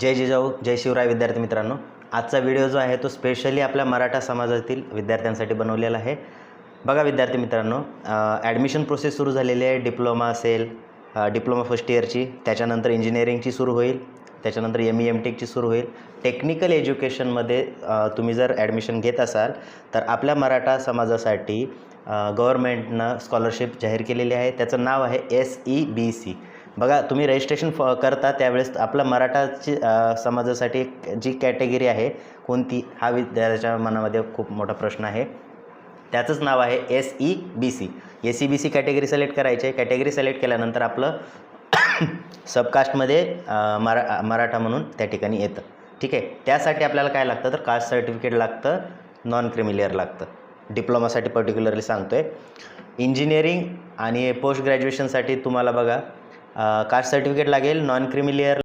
जय जिजाऊ जय शिवराय विद्यार्थी मित्रांनो. आजचा व्हिडिओ जो आहे तो स्पेशली आपल्या मराठा समाजातील विद्यार्थ्यांसाठी बनवलेला आहे. बघा विद्यार्थी मित्रांनो ॲडमिशन प्रोसेस सुरू झालेली आहे. डिप्लोमा असेल डिप्लोमा फर्स्ट इयरची त्याच्यानंतर इंजिनिअरिंगची सुरू होईल त्याच्यानंतर एम ई एम टेकची सुरू होईल. टेक्निकल एज्युकेशनमध्ये तुम्ही जर ॲडमिशन घेत असाल तर आपल्या मराठा समाजासाठी गव्हर्मेंटनं स्कॉलरशिप जाहीर केलेली आहे. त्याचं नाव आहे एस ई बी सी बघा तुम्ही रजिस्ट्रेशन फ करता त्यावेळेस आपला मराठाची समाजासाठी एक जी कॅटेगरी आहे कोणती हा विद्यार्थ्याच्या मनामध्ये खूप मोठा प्रश्न आहे. त्याचंच नाव आहे S E B C S E B C category select करायची. आहे कॅटेगरी सिलेक्ट केल्यानंतर आपलं सबकास्टमध्ये मरा मराठा म्हणून त्या ठिकाणी येतं. ठीक आहे? त्यासाठी आपल्याला काय लागतं? तर कास्ट सर्टिफिकेट लागतं नॉन क्रिमिलियर लागतं. डिप्लोमासाठी पर्टिक्युलरली सांगतो आहे इंजिनिअरिंग आणि पोस्ट ग्रॅज्युएशनसाठी तुम्हाला बघा कास्ट सर्टिफिकेट लागेल नॉन क्रिमिलियर